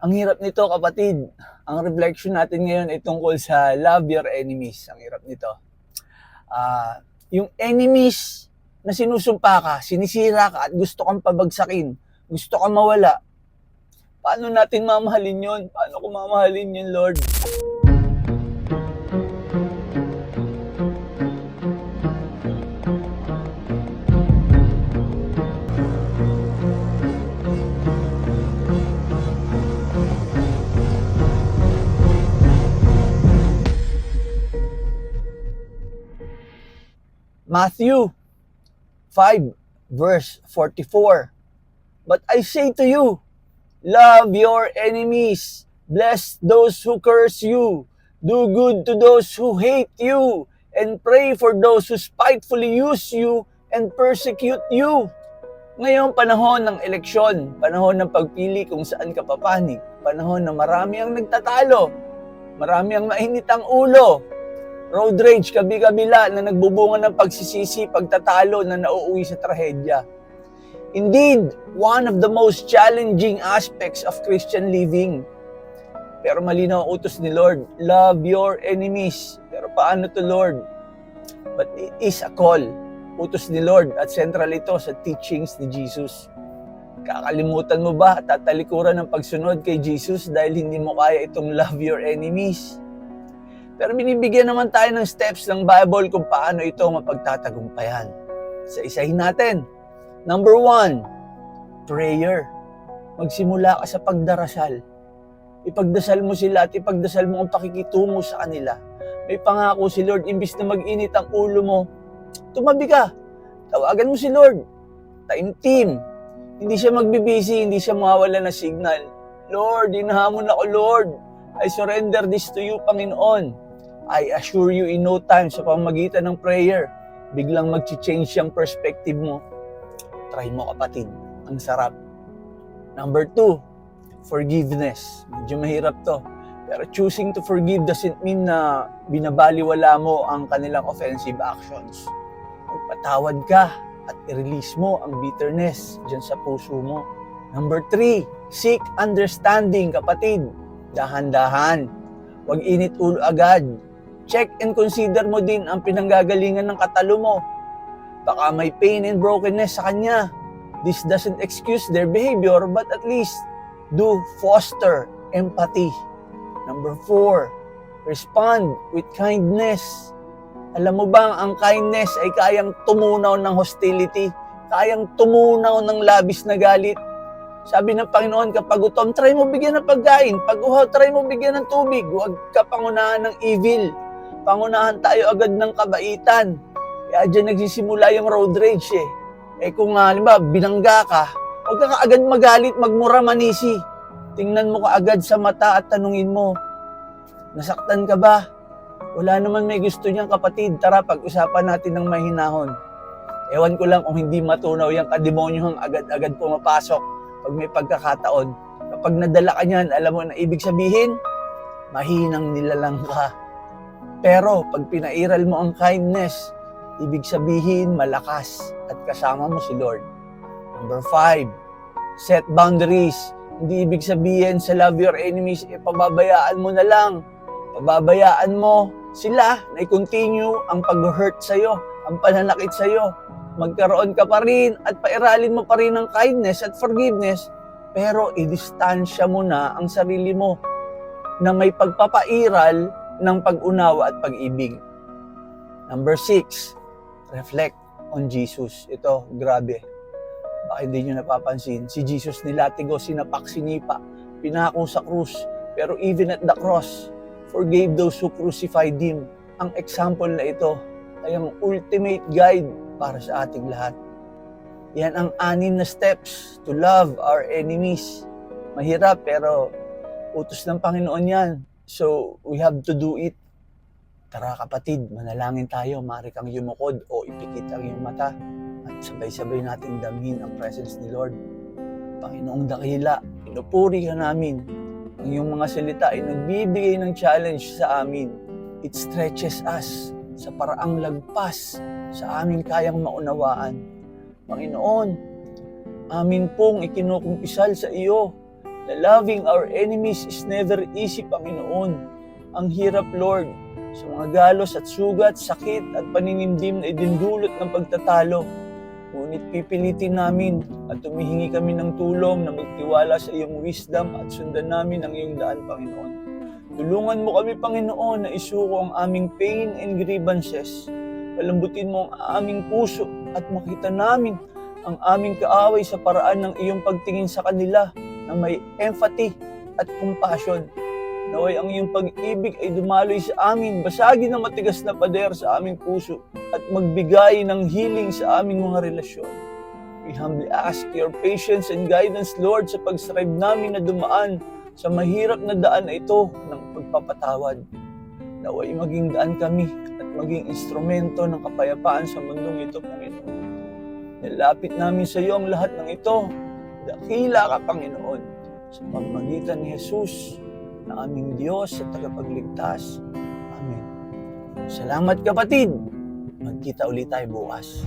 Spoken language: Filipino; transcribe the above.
Ang hirap nito kapatid. Ang reflection natin ngayon ay tungkol sa love your enemies. Ang hirap nito. Ah, yung enemies na sinusumpa ka, sinisira ka at gusto kang pabagsakin, gusto kang mawala. Paano natin mamahalin yon? Paano ko mamahalin yun, Lord? Matthew 5 verse 44. But I say to you, love your enemies, bless those who curse you, do good to those who hate you, and pray for those who spitefully use you and persecute you. Ngayong panahon ng eleksyon, panahon ng pagpili kung saan ka papanig, panahon na marami ang nagtatalo, marami ang mainit ang ulo, road rage, kabi-kabila na nagbubunga ng pagsisisi, pagtatalo na nauuwi sa trahedya. Indeed, one of the most challenging aspects of Christian living. Pero malinaw ang utos ni Lord, love your enemies. Pero paano to Lord? But it is a call. Utos ni Lord at central ito sa teachings ni Jesus. Kakalimutan mo ba at tatalikuran ng pagsunod kay Jesus dahil hindi mo kaya itong love your enemies? Pero binibigyan naman tayo ng steps ng Bible kung paano ito mapagtatagumpayan. Sa isahin natin. Number one, prayer. Magsimula ka sa pagdarasal. Ipagdasal mo sila at ipagdasal mo ang pakikitungo sa kanila. May pangako si Lord, imbis na mag-init ang ulo mo, tumabi ka. Tawagan mo si Lord. Time team. Hindi siya magbibisi, hindi siya mawawala ng signal. Lord, inahamon ako, Lord. I surrender this to you, Panginoon. I assure you in no time sa pamamagitan ng prayer, biglang mag-change yung perspective mo. Try mo kapatid. Ang sarap. Number two, forgiveness. Medyo mahirap to. Pero choosing to forgive doesn't mean na binabaliwala mo ang kanilang offensive actions. Magpatawad ka at i-release mo ang bitterness dyan sa puso mo. Number three, seek understanding, kapatid. Dahan-dahan. Huwag init ulo agad. Check and consider mo din ang pinanggagalingan ng katalo mo. Baka may pain and brokenness sa kanya. This doesn't excuse their behavior, but at least do foster empathy. Number four, respond with kindness. Alam mo bang ang kindness ay kayang tumunaw ng hostility, kayang tumunaw ng labis na galit. Sabi ng Panginoon, kapag gutom, try mo bigyan ng pagkain. Pag uhaw, try mo bigyan ng tubig. Huwag ka pangunahan ng evil. Pangunahan tayo agad ng kabaitan. Kaya dyan nagsisimula yung road rage eh. Eh kung nga, uh, binangga ka, huwag ka kaagad magalit, magmura manisi. Tingnan mo kaagad sa mata at tanungin mo, nasaktan ka ba? Wala naman may gusto niyang kapatid. Tara, pag-usapan natin ng mahinahon. Ewan ko lang kung hindi matunaw yung kademonyohang agad-agad pumapasok pag may pagkakataon. Kapag nadala ka niyan, alam mo na ibig sabihin, mahinang nilalang ka. Pero pag pinairal mo ang kindness, ibig sabihin malakas at kasama mo si Lord. Number five, set boundaries. Hindi ibig sabihin sa love your enemies, eh, pababayaan mo na lang. Pababayaan mo sila na i-continue ang pag-hurt sa'yo, ang pananakit sa'yo. Magkaroon ka pa rin at pairalin mo pa rin ng kindness at forgiveness, pero i-distansya mo na ang sarili mo na may pagpapairal ng pag-unawa at pag-ibig. Number six, reflect on Jesus. Ito, grabe. Baka hindi nyo napapansin. Si Jesus nilatigo, sinapak, sinipa, pinako sa krus. Pero even at the cross, forgave those who crucified Him. Ang example na ito ay ang ultimate guide para sa ating lahat. Yan ang anim na steps to love our enemies. Mahirap pero utos ng Panginoon yan. So, we have to do it. Tara kapatid, manalangin tayo, maaari kang yumukod o ipikit ang iyong mata at sabay-sabay nating damhin ang presence ni Lord. Panginoong dakila, pinupuri ka namin. Ang iyong mga salita ay nagbibigay ng challenge sa amin. It stretches us sa paraang lagpas sa aming kayang maunawaan. Panginoon, amin pong ikinukumpisal sa iyo na loving our enemies is never easy, Panginoon. Ang hirap, Lord, sa mga galos at sugat, sakit at paninimdim na idindulot ng pagtatalo. Ngunit pipilitin namin at tumihingi kami ng tulong na magtiwala sa iyong wisdom at sundan namin ang iyong daan, Panginoon. Tulungan mo kami, Panginoon, na isuko ang aming pain and grievances. Palambutin mo ang aming puso at makita namin ang aming kaaway sa paraan ng iyong pagtingin sa kanila na may empathy at compassion. Naway ang iyong pag-ibig ay dumaloy sa amin, basagin ang matigas na pader sa aming puso at magbigay ng healing sa aming mga relasyon. We humbly ask your patience and guidance, Lord, sa pag-strive namin na dumaan sa mahirap na daan na ito ng pagpapatawad. Naway maging daan kami at maging instrumento ng kapayapaan sa mundong ito, Panginoon. Nilapit namin sa iyo ang lahat ng ito. Dakila ka, Panginoon, sa pamagitan ni Jesus na aming Diyos at tagapagligtas. Amen. Salamat kapatid. Magkita ulit tayo bukas.